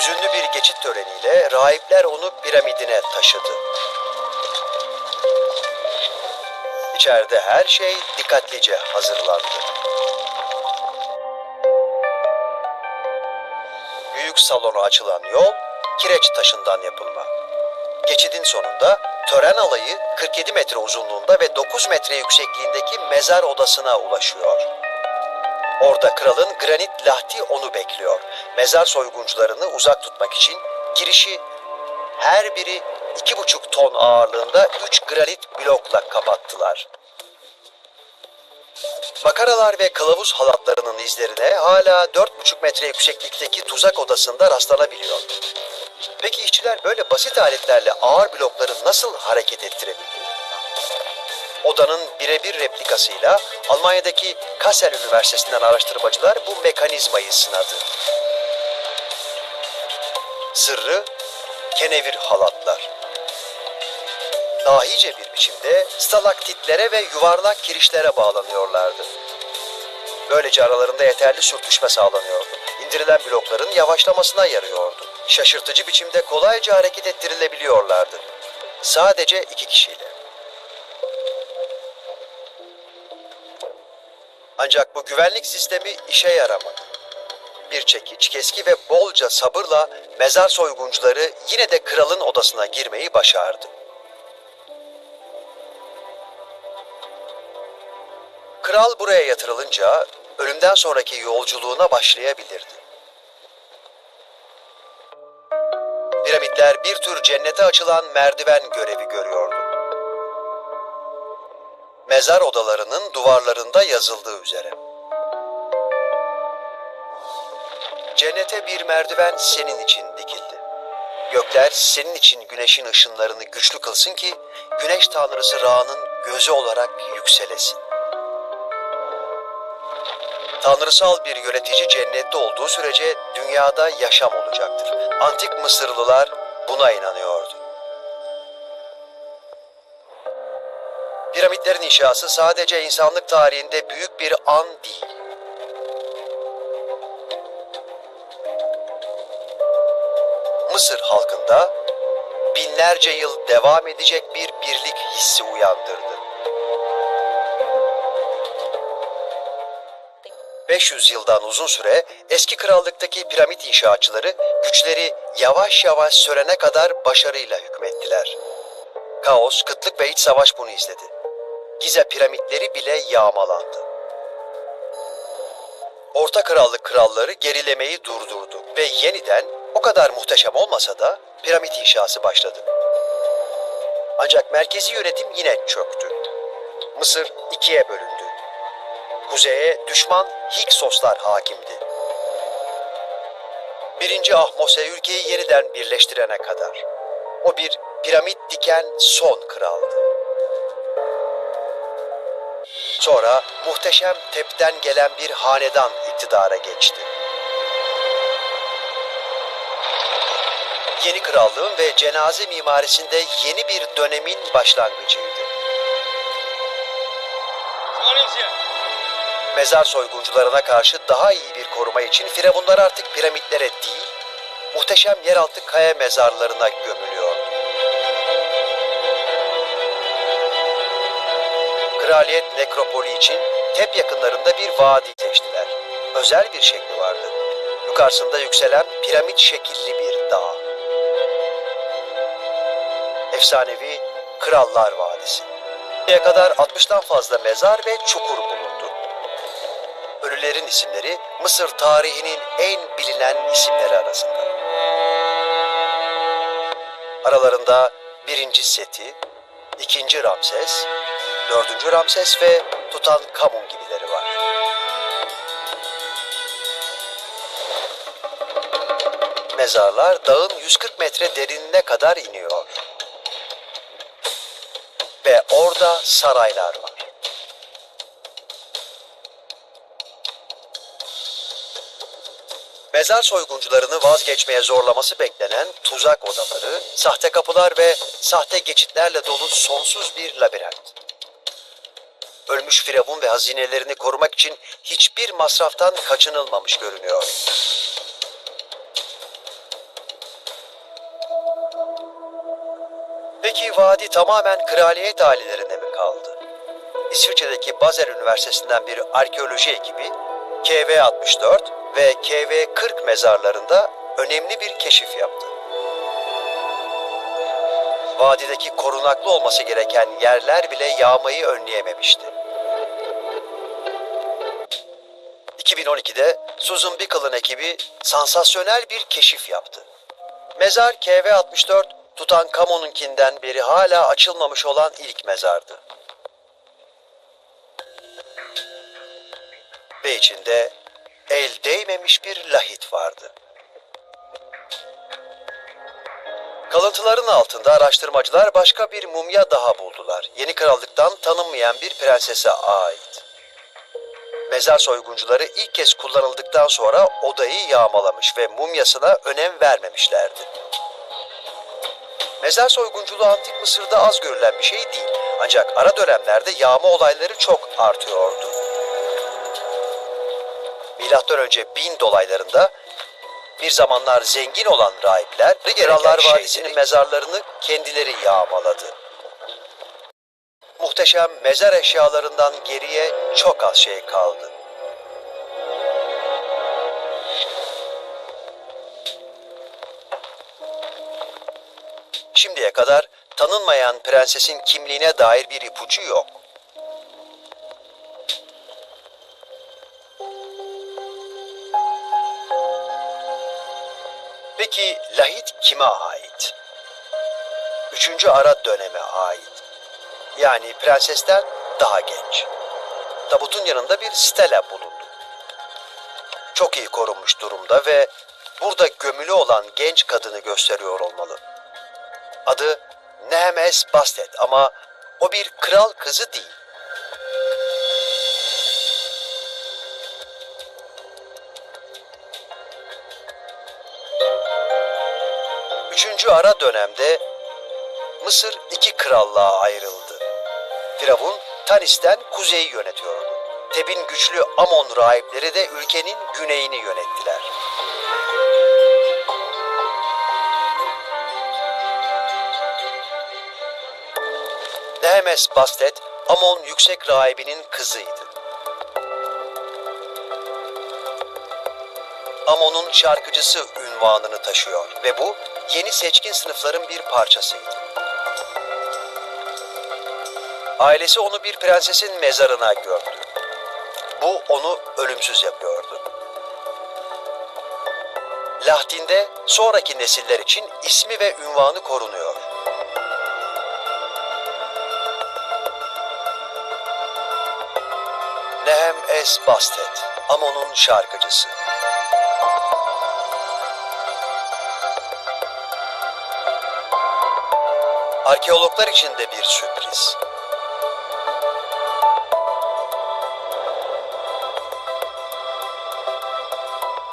Hüzünlü bir geçit töreniyle rahipler onu piramidine taşıdı. İçeride her şey dikkatlice hazırlandı. Büyük salona açılan yol kireç taşından yapılma. Geçidin sonunda tören alayı 47 metre uzunluğunda ve 9 metre yüksekliğindeki mezar odasına ulaşıyor. Orada kralın granit lahti onu bekliyor. Mezar soyguncularını uzak tutmak için girişi her biri iki buçuk ton ağırlığında üç granit blokla kapattılar. Makaralar ve kılavuz halatlarının izlerine hala dört buçuk metre yükseklikteki tuzak odasında rastlanabiliyor. Peki işçiler böyle basit aletlerle ağır blokları nasıl hareket ettirebildi? Odanın birebir replikasıyla Almanya'daki Kassel Üniversitesi'nden araştırmacılar bu mekanizmayı sınadı. Sırrı kenevir halatlar. Dahice bir biçimde stalaktitlere ve yuvarlak kirişlere bağlanıyorlardı. Böylece aralarında yeterli sürtüşme sağlanıyordu. İndirilen blokların yavaşlamasına yarıyordu. Şaşırtıcı biçimde kolayca hareket ettirilebiliyorlardı. Sadece iki kişiyle. Ancak bu güvenlik sistemi işe yaramadı. Bir çekiç, keski ve bolca sabırla mezar soyguncuları yine de kralın odasına girmeyi başardı. Kral buraya yatırılınca ölümden sonraki yolculuğuna başlayabilirdi. Piramitler bir tür cennete açılan merdiven görevi görüyordu. Mezar odalarının duvarlarında yazıldığı üzere. Cennete bir merdiven senin için dikildi. Gökler senin için güneşin ışınlarını güçlü kılsın ki güneş tanrısı Ra'nın gözü olarak yükselesin. Tanrısal bir yönetici cennette olduğu sürece dünyada yaşam olacaktır. Antik Mısırlılar buna inanıyordu. Piramitlerin inşası sadece insanlık tarihinde büyük bir an değil. Mısır halkında binlerce yıl devam edecek bir birlik hissi uyandırdı. 500 yıldan uzun süre eski krallıktaki piramit inşaatçıları güçleri yavaş yavaş sörene kadar başarıyla hükmettiler. Kaos, kıtlık ve iç savaş bunu izledi. Gize piramitleri bile yağmalandı. Orta Krallık kralları gerilemeyi durdurdu ve yeniden o kadar muhteşem olmasa da piramit inşası başladı. Ancak merkezi yönetim yine çöktü. Mısır ikiye bölündü. Kuzeye düşman Hiksoslar hakimdi. Birinci Ahmose ülkeyi yeniden birleştirene kadar. O bir piramit diken son kraldı. Sonra muhteşem tepten gelen bir hanedan iktidara geçti. Yeni krallığın ve cenaze mimarisinde yeni bir dönemin başlangıcıydı. Mezar soyguncularına karşı daha iyi bir koruma için firavunlar artık piramitlere değil, muhteşem yeraltı kaya mezarlarına gömülüyordu. Kraliyet nekropoli için Tep yakınlarında bir vadi seçtiler. Özel bir şekli vardı. Yukarısında yükselen piramit şekilli bir dağ. Efsanevi Krallar Vadisi. Buraya kadar 60'tan fazla mezar ve çukur bulundu. Ölülerin isimleri Mısır tarihinin en bilinen isimleri arasında. Aralarında birinci Seti, ikinci Ramses, dördüncü Ramses ve Tutankamun gibileri var. Mezarlar dağın 140 metre derinine kadar iniyor. Ve orada saraylar var. Mezar soyguncularını vazgeçmeye zorlaması beklenen tuzak odaları, sahte kapılar ve sahte geçitlerle dolu sonsuz bir labirent. Ölmüş firavun ve hazinelerini korumak için hiçbir masraftan kaçınılmamış görünüyor. Peki vadi tamamen kraliyet ailelerine mi kaldı? İsviçre'deki Basel Üniversitesi'nden bir arkeoloji ekibi KV-64 ve KV-40 mezarlarında önemli bir keşif yaptı. Vadideki korunaklı olması gereken yerler bile yağmayı önleyememişti. 2012'de Susan Bickle'ın ekibi sansasyonel bir keşif yaptı. Mezar KV-64 Tutankamon'unkinden beri hala açılmamış olan ilk mezardı. Ve içinde el değmemiş bir lahit vardı. Kalıntıların altında araştırmacılar başka bir mumya daha buldular. Yeni krallıktan tanınmayan bir prensese ait. Mezar soyguncuları ilk kez kullanıldıktan sonra odayı yağmalamış ve mumyasına önem vermemişlerdi. Mezar soygunculuğu antik Mısır'da az görülen bir şey değil. Ancak ara dönemlerde yağma olayları çok artıyordu. Milattan önce 1000 dolaylarında bir zamanlar zengin olan rahipler Krallar Vadisi'nin mezarlarını kendileri yağmaladı. Muhteşem mezar eşyalarından geriye çok az şey kaldı. Şimdiye kadar tanınmayan prensesin kimliğine dair bir ipucu yok. Peki lahit kime ait? Üçüncü ara döneme ait. Yani prensesten daha genç. Tabutun yanında bir stela bulundu. Çok iyi korunmuş durumda ve burada gömülü olan genç kadını gösteriyor olmalı. Adı Nehemes Bastet ama o bir kral kızı değil. Üçüncü ara dönemde Mısır iki krallığa ayrıldı. Firavun Tanis'ten kuzeyi yönetiyordu. Teb'in güçlü Amon rahipleri de ülkenin güneyini yönettiler. Nehemes Bastet, Amon yüksek rahibinin kızıydı. Amon'un şarkıcısı ünvanını taşıyor ve bu yeni seçkin sınıfların bir parçasıydı. Ailesi onu bir prensesin mezarına gömdü. Bu onu ölümsüz yapıyordu. Lahdin'de sonraki nesiller için ismi ve ünvanı korunuyor. Es Bastet, Amon'un şarkıcısı. Arkeologlar için de bir sürpriz.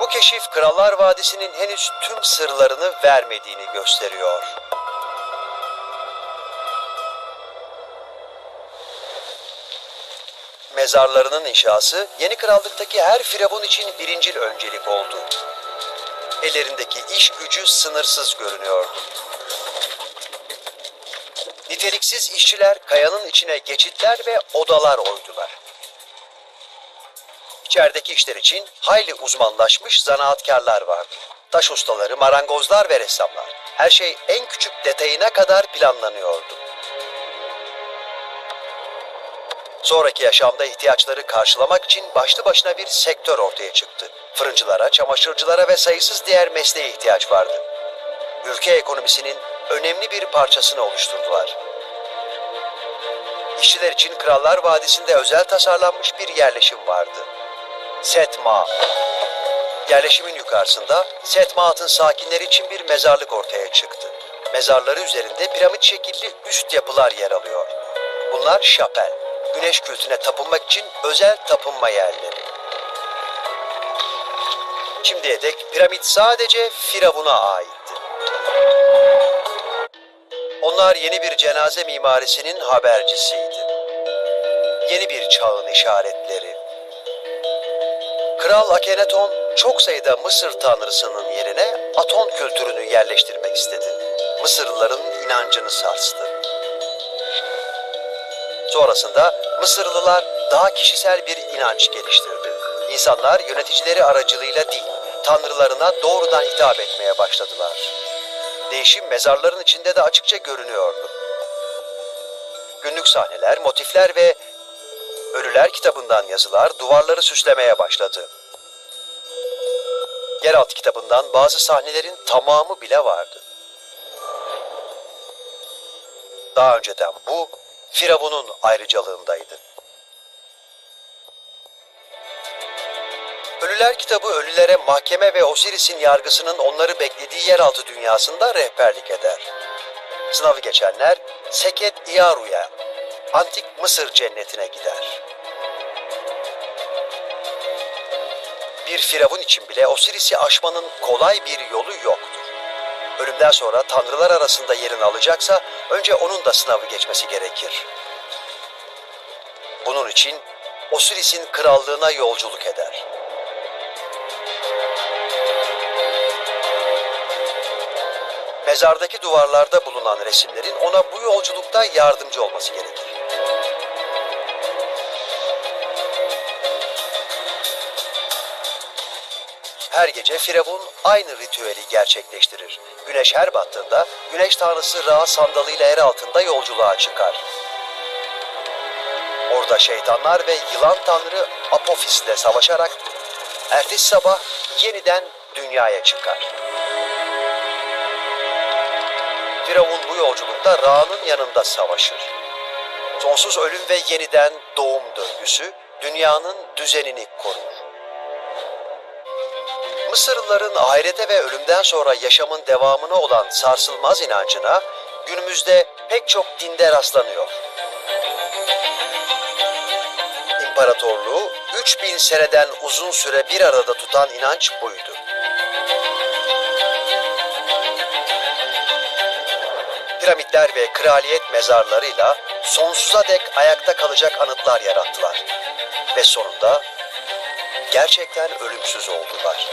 Bu keşif Krallar Vadisi'nin henüz tüm sırlarını vermediğini gösteriyor. Mezarlarının inşası yeni krallıktaki her firavun için birincil öncelik oldu. Ellerindeki iş gücü sınırsız görünüyordu. Niteliksiz işçiler kayanın içine geçitler ve odalar oydular. İçerideki işler için hayli uzmanlaşmış zanaatkarlar vardı. Taş ustaları, marangozlar ve ressamlar. Her şey en küçük detayına kadar planlanıyordu. Sonraki yaşamda ihtiyaçları karşılamak için başlı başına bir sektör ortaya çıktı. Fırıncılara, çamaşırcılara ve sayısız diğer mesleğe ihtiyaç vardı. Ülke ekonomisinin önemli bir parçasını oluşturdular. İşçiler için Krallar Vadisi'nde özel tasarlanmış bir yerleşim vardı. Setma. Yerleşimin yukarısında Setmaat'ın sakinleri için bir mezarlık ortaya çıktı. Mezarları üzerinde piramit şekilli üst yapılar yer alıyor. Bunlar şapel, güneş kültüne tapınmak için özel tapınma yerleri. Şimdiye dek piramit sadece Firavun'a aitti. Onlar yeni bir cenaze mimarisinin habercisiydi. Yeni bir çağın işaretleri. Kral Akhenaton çok sayıda Mısır tanrısının yerine Aton kültürünü yerleştirmek istedi. Mısırlıların inancını sarstı. Sonrasında Mısırlılar daha kişisel bir inanç geliştirdi. İnsanlar yöneticileri aracılığıyla değil, tanrılarına doğrudan hitap etmeye başladılar. Değişim mezarların içinde de açıkça görünüyordu. Günlük sahneler, motifler ve Ölüler kitabından yazılar duvarları süslemeye başladı. Yeraltı kitabından bazı sahnelerin tamamı bile vardı. Daha önceden bu Firavun'un ayrıcalığındaydı. Ölüler kitabı ölülere mahkeme ve Osiris'in yargısının onları beklediği yeraltı dünyasında rehberlik eder. Sınavı geçenler Seket İyaru'ya, antik Mısır cennetine gider. Bir firavun için bile Osiris'i aşmanın kolay bir yolu yoktur. Ölümden sonra tanrılar arasında yerini alacaksa önce onun da sınavı geçmesi gerekir. Bunun için Osiris'in krallığına yolculuk eder. Mezardaki duvarlarda bulunan resimlerin ona bu yolculukta yardımcı olması gerekir. Her gece Firavun aynı ritüeli gerçekleştirir. Güneş her battığında güneş tanrısı Ra sandalıyla yer altında yolculuğa çıkar. Orada şeytanlar ve yılan tanrı Apophis ile savaşarak ertesi sabah yeniden dünyaya çıkar. Firavun bu yolculukta Ra'nın yanında savaşır. Sonsuz ölüm ve yeniden doğum döngüsü dünyanın düzenini korur. Mısırlıların ahirete ve ölümden sonra yaşamın devamına olan sarsılmaz inancına günümüzde pek çok dinde rastlanıyor. İmparatorluğu 3000 seneden uzun süre bir arada tutan inanç buydu. Piramitler ve kraliyet mezarlarıyla sonsuza dek ayakta kalacak anıtlar yarattılar. Ve sonunda gerçekten ölümsüz oldular.